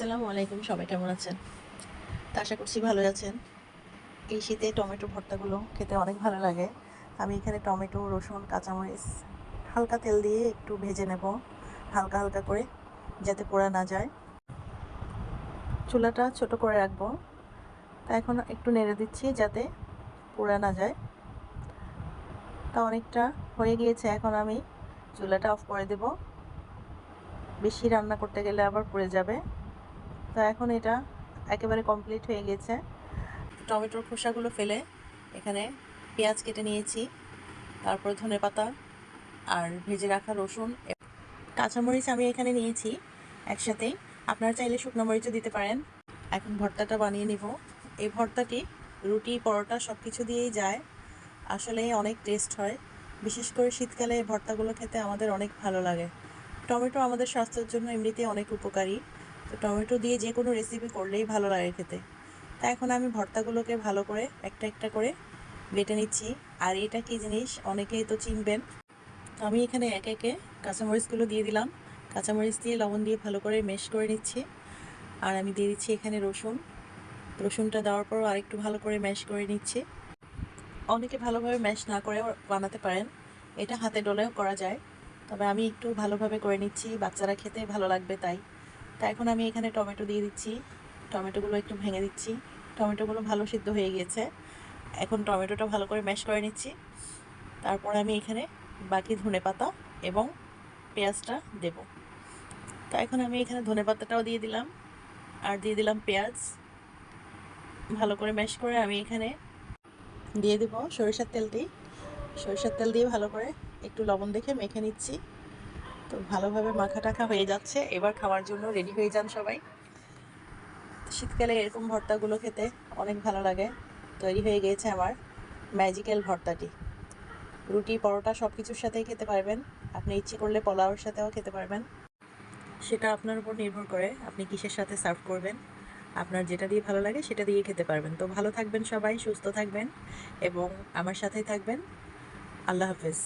আসসালামু আলাইকুম, সবাই কেমন আছেন? তা আশা করছি ভালো আছেন। এই শীতে টমেটো ভর্তাগুলো খেতে অনেক ভালো লাগে। আমি এখানে টমেটো, রসুন, কাঁচামরিচ, হালকা তেল দিয়ে একটু ভেজে নেব, হালকা হালকা করে, যাতে পোড়া না যায়। চুলাটা ছোট করে রাখব। তা এখন একটু নেড়ে দিচ্ছি যাতে পোড়া না যায়। তা অনেকটা হয়ে গিয়েছে, এখন আমি চুলাটা অফ করে দেব। বেশি রান্না করতে গেলে আবার পড়ে যাবে। তো এখন এটা একেবারে কমপ্লিট হয়ে গেছে। টমেটোর খোসাগুলো ফেলে এখানে পেঁয়াজ কেটে নিয়েছি, তারপর ধনে পাতা আর ভেজে রাখা রসুন কাঁচামরিচ আমি এখানে নিয়েছি একসাথেই আপনারা চাইলে শুকনো মরিচও দিতে পারেন। এখন ভর্তাটা বানিয়ে নিব। এই ভর্তাটি রুটি, পরোটা সব কিছু দিয়েই যায়। আসলে অনেক টেস্ট হয়। বিশেষ করে শীতকালে এই ভর্তাগুলো খেতে আমাদের অনেক ভালো লাগে। টমেটো আমাদের স্বাস্থ্যের জন্য এমনিতেই অনেক উপকারী। তো টমেটো দিয়ে যে কোনো রেসিপি করলেই ভালো লাগে খেতে। তা এখন আমি ভর্তাগুলোকে ভালো করে একটা একটা করে বেটে নিচ্ছি। আর এটা কি জিনিস? অনেকেই তো চিনবেন। তো আমি এখানে একে একে কাঁচামরিচগুলো দিয়ে দিলাম। কাঁচামরিচ দিয়ে লবণ দিয়ে ভালো করে মেশ করে নিচ্ছি। আর আমি দিয়ে দিচ্ছি এখানে রসুন। রসুনটা দেওয়ার পরও আরেকটু ভালো করে ম্যাশ করে নিচ্ছি। অনেকে ভালোভাবে ম্যাশ না করে বানাতে পারেন। এটা হাতে ডলেও করা যায়। তবে আমি একটু ভালোভাবে করে নিচ্ছি। বাচ্চারা খেতে ভালো লাগবে তাই। তা এখন আমি এখানে টমেটো দিয়ে দিচ্ছি। টমেটোগুলো একটু ভেঙে দিচ্ছি। টমেটোগুলো ভালো সিদ্ধ হয়ে গিয়েছে। এখন টমেটোটা ভালো করে ম্যাশ করে নিচ্ছি। তারপর আমি এখানে বাকি ধনে পাতা এবং পেঁয়াজটা দেব। তা এখন আমি এখানে ধনে পাতাটাও দিয়ে দিলাম। আর দিয়ে দিলাম পেঁয়াজ। ভালো করে ম্যাশ করে আমি এখানে দিয়ে দেব সরিষার তেলটি সরিষার তেল দিয়ে ভালো করে একটু লবণ দেখে মেখে নিচ্ছি। তো ভালোভাবে মাখা টাখা হয়ে যাচ্ছে। এবার খাওয়ার জন্য রেডি হয়ে যান সবাই। শীতকালে এরকম ভর্তাগুলো খেতে অনেক ভালো লাগে। তৈরি হয়ে গিয়েছে আমার ম্যাজিক্যাল ভর্তাটি। রুটি, পরোটা সব কিছুর সাথেই খেতে পারবেন। আপনি ইচ্ছে করলে পোলাওর সাথেও খেতে পারবেন। সেটা আপনার উপর নির্ভর করে আপনি কিসের সাথে সার্ভ করবেন। আপনার যেটা দিয়ে ভালো লাগে সেটা দিয়ে খেতে পারবেন। তো ভালো থাকবেন সবাই, সুস্থ থাকবেন এবং আমার সাথেই থাকবেন। আল্লাহ হাফেজ।